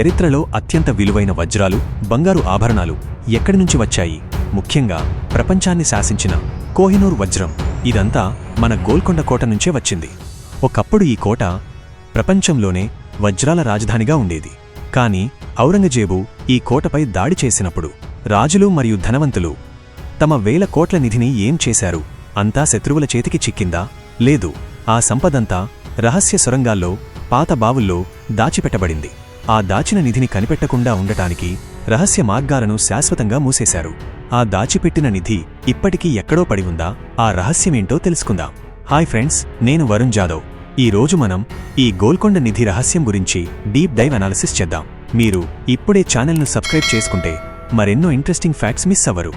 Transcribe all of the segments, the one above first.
చరిత్రలో అత్యంత విలువైన వజ్రాలు బంగారు ఆభరణాలు ఎక్కడి నుంచి వచ్చాయి? ముఖ్యంగా ప్రపంచాన్ని శాసించిన కోహినూర్ వజ్రం. ఇదంతా మన గోల్కొండ కోట నుంచే వచ్చింది. ఒకప్పుడు ఈ కోట ప్రపంచంలోనే వజ్రాల రాజధానిగా ఉండేది. కాని ఔరంగజేబు ఈ కోటపై దాడి చేసినప్పుడు రాజులు మరియు ధనవంతులు తమ వేల కోట్ల నిధిని ఏం చేశారు? అంతా శత్రువుల చేతికి చిక్కిందా? లేదు. ఆ సంపదంతా రహస్య సొరంగాల్లో పాత బావుల్లో దాచిపెట్టబడింది. ఆ దాచిన నిధిని కనిపెట్టకుండా ఉండటానికి రహస్య మార్గాలను శాశ్వతంగా మూసేశారు. ఆ దాచిపెట్టిన నిధి ఇప్పటికీ ఎక్కడో పడి ఉందా? ఆ రహస్యమేంటో తెలుసుకుందాం. హాయ్ ఫ్రెండ్స్ నేను వరుణ్ జాదవ్. ఈ రోజు మనం ఈ గోల్కొండ నిధి రహస్యం గురించి డీప్ డైవ్ అనాలిసిస్ చేద్దాం. మీరు ఇప్పుడే ఛానల్ను సబ్స్క్రైబ్ చేసుకుంటే మరెన్నో ఇంట్రెస్టింగ్ ఫ్యాక్ట్స్ మిస్ అవ్వరు.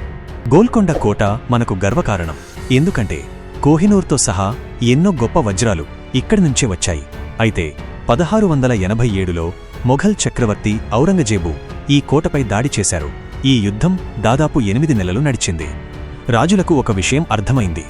గోల్కొండ కోట మనకు గర్వకారణం. ఎందుకంటే కోహినూర్తో సహా ఎన్నో గొప్ప వజ్రాలు ఇక్కడి నుంచే వచ్చాయి. అయితే పదహారు వందల ఎనభై ఏడులో మొఘల్ చక్రవర్తి ఔరంగజేబు ఈ కోటపై దాడి చేశారు. ఈ యుద్ధం దాదాపు ఎనిమిది నెలలు నడిచింది. రాజులకు ఒక విషయం అర్థమైంది.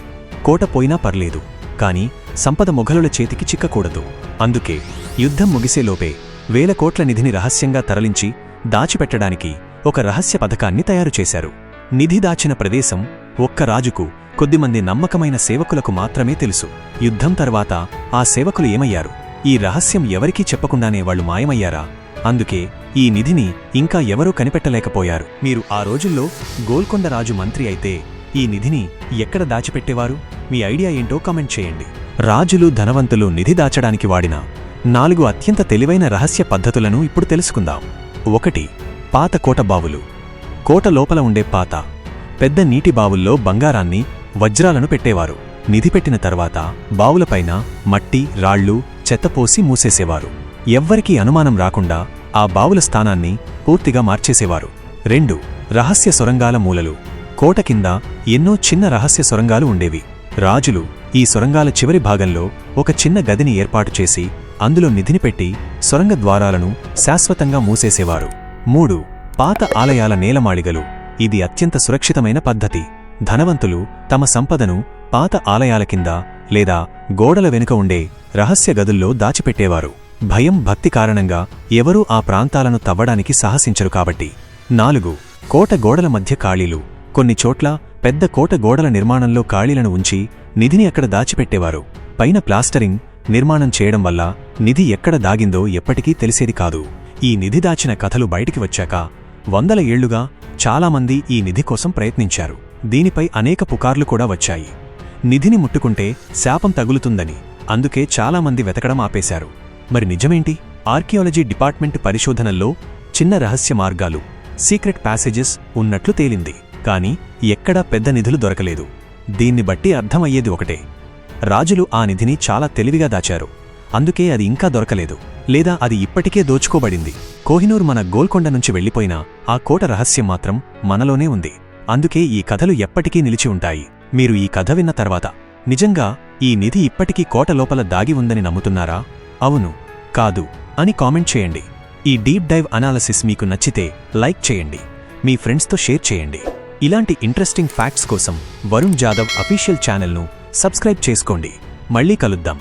కోట పోయినా పర్లేదు కాని సంపద మొఘలుల చేతికి చిక్కకూడదు. అందుకే యుద్ధం ముగిసేలోపే వేల కోట్ల నిధిని రహస్యంగా తరలించి దాచిపెట్టడానికి ఒక రహస్య పథకాన్ని తయారుచేశారు నిధి దాచిన ప్రదేశం ఒక్క రాజుకు కొద్దిమంది నమ్మకమైన సేవకులకు మాత్రమే తెలుసు. యుద్ధం తర్వాత ఆ సేవకులు ఏమయ్యారు? ఈ రహస్యం ఎవరికీ చెప్పకుండానే వాళ్ళు మాయమయ్యారా? అందుకే ఈ నిధిని ఇంకా ఎవరూ కనిపెట్టలేకపోయారు. మీరు ఆ రోజుల్లో గోల్కొండ రాజు మంత్రి అయితే ఈ నిధిని ఎక్కడ దాచిపెట్టేవారు? మీ ఐడియా ఏంటో కామెంట్ చేయండి. రాజులు ధనవంతులు నిధి దాచడానికి వాడిన నాలుగు అత్యంత తెలివైన రహస్య పద్ధతులను ఇప్పుడు తెలుసుకుందాం. ఒకటి పాత కోట బావులు. కోట లోపల ఉండే పాత పెద్ద నీటి బావుల్లో బంగారాన్ని వజ్రాలను పెట్టేవారు. నిధి పెట్టిన తర్వాత బావులపైన మట్టి రాళ్ళు చెత్తపోసి మూసేసేవారు. ఎవ్వరికీ అనుమానం రాకుండా ఆ బావుల స్థానాన్ని పూర్తిగా మార్చేసేవారు. రెండు రహస్య సొరంగాల మూలలు. కోట కింద ఎన్నో చిన్న రహస్య సొరంగాలు ఉండేవి. రాజులు ఈ సొరంగాల చివరి భాగంలో ఒక చిన్న గదిని ఏర్పాటు చేసి అందులో నిధిని పెట్టి సొరంగ ద్వారాలను శాశ్వతంగా మూసేసేవారు. మూడు పాత ఆలయాల నేలమాళిగలు. ఇది అత్యంత సురక్షితమైన పద్ధతి. ధనవంతులు తమ సంపదను పాత ఆలయాల కింద లేదా గోడల వెనుక ఉండే రహస్య గదుల్లో దాచిపెట్టేవారు. భయం భక్తి కారణంగా ఎవరూ ఆ ప్రాంతాలను తవ్వడానికి సాహసించరు కాబట్టి. నాలుగు కోట గోడల మధ్య ఖాళీలు. కొన్ని చోట్ల పెద్ద కోట గోడల నిర్మాణంలో ఖాళీలను ఉంచి నిధిని అక్కడ దాచిపెట్టేవారు? పైన ప్లాస్టరింగ్ నిర్మాణం చేయడం వల్ల నిధి ఎక్కడ దాగిందో ఎప్పటికీ తెలిసేది కాదు. ఈ నిధి దాచిన కథలు బయటికి వచ్చాక వందల ఏళ్ళుగా చాలామంది ఈ నిధి కోసం ప్రయత్నించారు. దీనిపై అనేక పుకార్లు కూడా వచ్చాయి. నిధిని ముట్టుకుంటే శాపం తగులుతుందని అందుకే చాలామంది వెతకడం ఆపేశారు. మరి నిజమేంటి? ఆర్కియాలజీ డిపార్ట్మెంట్ పరిశోధనల్లో చిన్న రహస్య మార్గాలు సీక్రెట్ ప్యాసేజెస్ ఉన్నట్లు తేలింది. కాని ఎక్కడా పెద్ద నిధులు దొరకలేదు. దీన్ని బట్టి అర్థమయ్యేది ఒకటే. రాజులు ఆ నిధిని చాలా తెలివిగా దాచారు. అందుకే అది ఇంకా దొరకలేదు. లేదా అది ఇప్పటికే దోచుకోబడింది. కోహినూర్ మన గోల్కొండ నుంచి వెళ్ళిపోయినా ఆ కోట రహస్యం మాత్రం మనలోనే ఉంది. అందుకే ఈ కథలు ఎప్పటికీ నిలిచి ఉంటాయి. మీరు ఈ కథ విన్న తర్వాత నిజంగా ఈ నిధి ఇప్పటికీ కోట లోపల దాగి ఉందని నమ్ముతున్నారా? అవును. కాదు. అని కామెంట్ చేయండి. ఈ డీప్ డైవ్ అనాలసిస్ మీకు నచ్చితే లైక్ చేయండి. మీ ఫ్రెండ్స్తో షేర్ చేయండి. ఇలాంటి ఇంట్రెస్టింగ్ ఫ్యాక్ట్స్ కోసం వరుణ్ జాదవ్ అఫీషియల్ ఛానల్ను సబ్స్క్రైబ్ చేసుకోండి. మళ్ళీ కలుద్దాం.